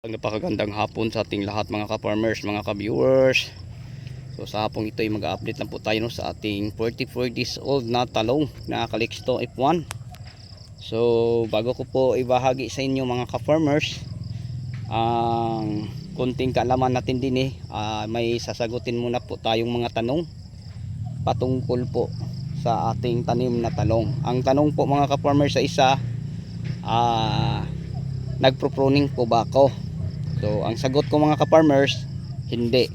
Napakagandang hapon sa ating lahat mga ka-farmers, mga ka-viewers. So sa hapong ito ay mag-update lang po tayo no, sa ating 44 days old na talong na Calixto F1. So bago ko po ibahagi sa inyo mga ka-farmers ang kunting kaalaman natin din eh, ah, may sasagutin muna po tayong mga tanong patungkol po sa ating tanim na talong. Ang tanong po mga ka-farmers sa isa ah nagpro-pruning po ba ako? So, ang sagot ko mga ka-farmers, hindi.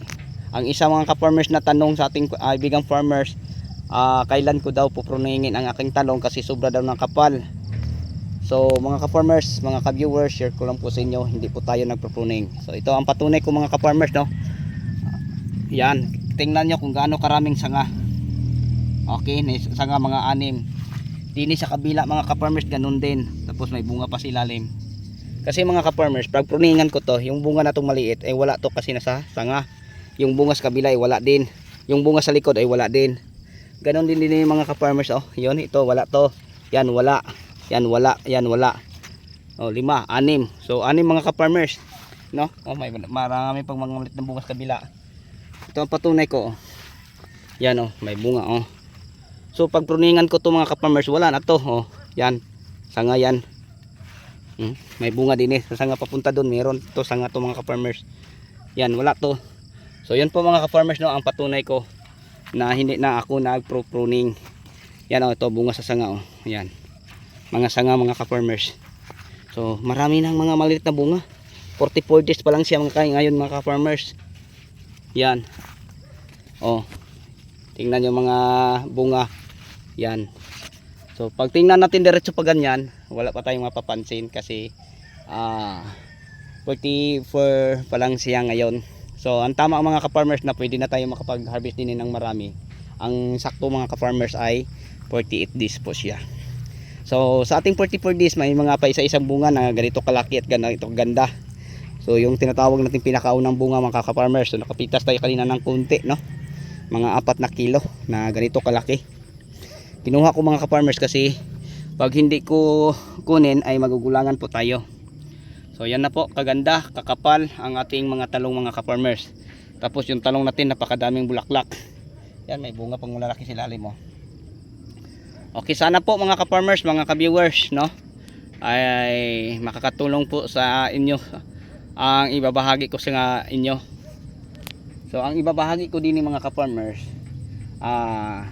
Ang isa mga ka-farmers na tanong sa ating kaibigang farmers, ah, kailan ko daw puproningin ang aking talong kasi sobra daw ng kapal. So, mga ka-farmers, mga ka-viewers, share ko lang po sa inyo, hindi po tayo nagpro-pruning. So, ito ang patunay ko mga ka-farmers, no? Yan, tingnan nyo kung gaano karaming sanga. Okay, sanga mga anim. Dini sa kabila mga ka-farmers, ganun din. Tapos may bunga pa sa ilalim. Kasi mga ka-farmers, pag ko to, yung bunga na itong maliit, ay wala to kasi nasa sanga. Yung bunga sa kabila ay wala din. Yung bunga sa likod ay wala din. Ganon din din yung mga ka-farmers. Oh, yun, ito, wala to. Yan, wala. Yan, wala. Yan, wala. Oh, lima, anim. So, anim mga ka-farmers. No? Oh, may marami pang mga maliit na bunga sa kabila. Ito ang patunay ko. Oh. Yan, oh, may bunga, oh. So, pag pruningan ko to mga ka-farmers, wala na to. Oh, yan. Sanga yan. Hmm, may bunga din eh. Sa sanga papunta doon, meron to sanga to mga ka-farmers. Yan, wala to. So yan po mga ka-farmers no, ang patunay ko na hindi na ako nag-pruning. Yan oh, ito bunga sa sanga oh. Yan. Mga sanga mga ka-farmers. So marami nang mga maliit na bunga. 44 days pa lang siya mga kain ngayon mga ka-farmers. Yan. Oh. Tingnan yung mga bunga. Yan. So pag tingnan natin diretso pa ganyan, wala pa tayong mapapansin kasi ah 44 pa lang siya ngayon. So ang tama mga ka-farmers na pwede na tayo makapag-harvest din ng marami. Ang sakto mga ka-farmers ay 48 days po siya. So sa ating 44 days may mga pa isa-isang bunga na ganito kalaki at ganito ganda. So yung tinatawag natin pinakaunang bunga mga ka-farmers. So nakapitas tayo kanina ng kunti no. Mga apat na kilo na ganito kalaki kinuha ko mga ka-farmers kasi pag hindi ko kunin ay magugulangan po tayo. So yan na po. Kaganda kakapal ang ating mga talong mga ka-farmers. Tapos yung talong natin napakadaming bulaklak. Yan may bunga pang malalaki sa ilalim mo okay sana po mga ka-farmers mga ka-viewers no? Ay makakatulong po sa inyo ang ibabahagi ko sa inyo. So ang ibabahagi ko din mga ka-farmers ah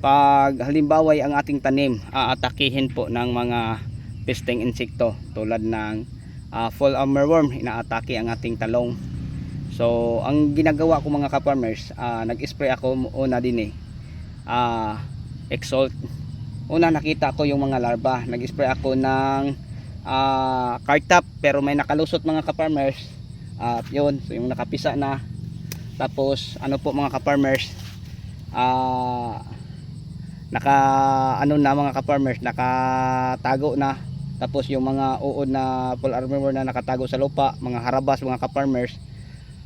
pag halimbawa ang ating tanim aatakihin po ng mga pesting insekto tulad ng uh, fall armorworm inaatake ang ating talong. So ang ginagawa ko mga ka-farmers uh, nag-spray ako una din eh. Uh, exalt. Una nakita ko yung mga larva. Nag-spray ako ng uh, cartap pero may nakalusot mga ka-farmers. At yun so yung nakapisa na. Tapos ano po mga ka-farmers? Ah uh, naka ano na mga ka-farmers nakatago na. Tapos yung mga uod na full armor na nakatago sa lupa mga harabas mga ka-farmers.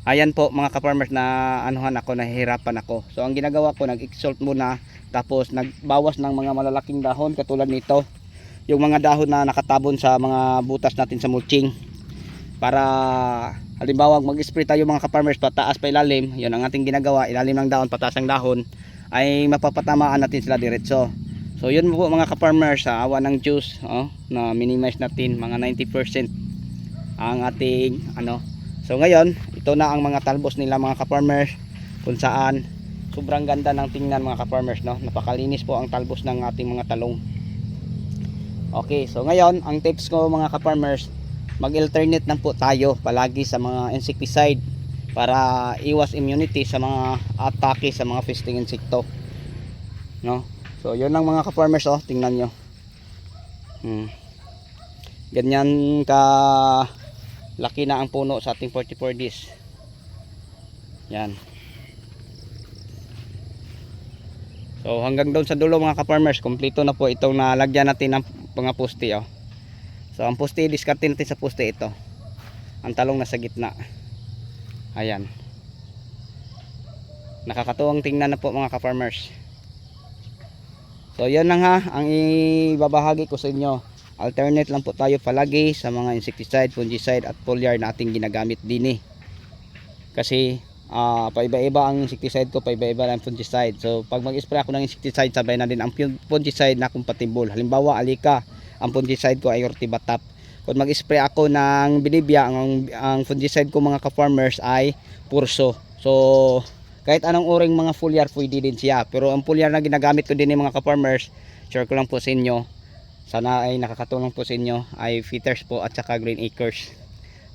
Ayan po mga ka-farmers na anuhan ako nahihirapan ako. So ang ginagawa ko nag-exalt muna. Tapos nagbawas ng mga malalaking dahon katulad nito. Yung mga dahon na nakatabon sa mga butas natin sa mulching. Para halimbawa mag-spray tayo mga ka-farmers pataas pa ilalim. Yun ang ating ginagawa ilalim ng dahon pataas ang dahon ay mapapatamaan natin sila diretso. So yun po mga ka-farmers sa awa ng juice oh, na minimize natin mga 90% ang ating ano. So ngayon ito na ang mga talbos nila mga ka-farmers kung saan sobrang ganda ng tingnan mga ka-farmers no? napakalinis po ang talbos ng ating mga talong. Okay so ngayon ang tips ko mga ka-farmers mag-alternate lang po tayo palagi sa mga insecticide para iwas immunity sa mga atake sa mga festing insekto. No? So yun lang mga ka-farmers oh. Tingnan nyo. Hmm. ganyan ka laki na ang puno sa ating 44 days. Yan. So hanggang doon sa dulo mga ka-farmers kompleto na po itong nalagyan natin ng mga poste oh. So ang poste diskarte natin sa poste ito. Ang talong nasa gitna ayan nakakatuwang tingnan na po mga ka-farmers so yan lang ha ang ibabahagi ko sa inyo alternate lang po tayo palagi sa mga insecticide, fungicide at foliar na ating ginagamit din eh. Kasi ah paiba-iba ang insecticide ko, paiba-iba ang fungicide. So pag mag-spray ako ng insecticide, sabay na din ang fun- fungicide na compatible. Halimbawa, alika, ang fungicide ko ay ortibatap. Kung mag-spray ako ng binibya, ang, ang fungicide ko mga ka-farmers ay purso. So kahit anong uring mga foliar pwede din siya. Pero ang foliar na ginagamit ko din ng mga ka-farmers, share ko lang po sa inyo. Sana ay nakakatulong po sa inyo ay Fitters po at saka Green Acres.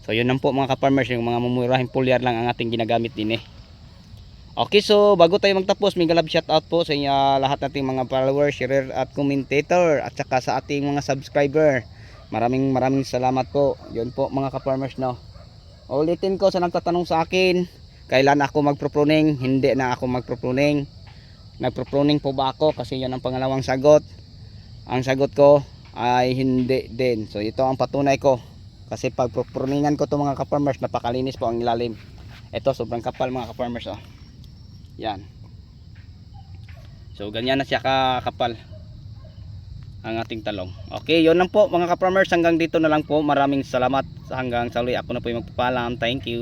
So yun lang po mga ka-farmers, yung mga mamurahing foliar lang ang ating ginagamit din eh. Okay, so bago tayo magtapos, may galab shoutout po sa inyo lahat nating mga followers, sharer at commentator at saka sa ating mga subscriber. Maraming maraming salamat po. Yun po mga ka-farmers no. Ulitin ko sa nagtatanong sa akin, kailan ako magpro-pruning? Hindi na ako magpro-pruning. Nagpro-pruning po ba ako? Kasi yun ang pangalawang sagot. Ang sagot ko ay hindi din. So ito ang patunay ko. Kasi pag pruningan ko to mga ka-farmers, napakalinis po ang ilalim. Ito sobrang kapal mga ka-farmers oh. Yan. So ganyan na siya kakapal ang ating talong. Okay, yun lang po mga ka-farmers. Hanggang dito na lang po. Maraming salamat. Hanggang sa uli ako na po yung magpapalam. Thank you.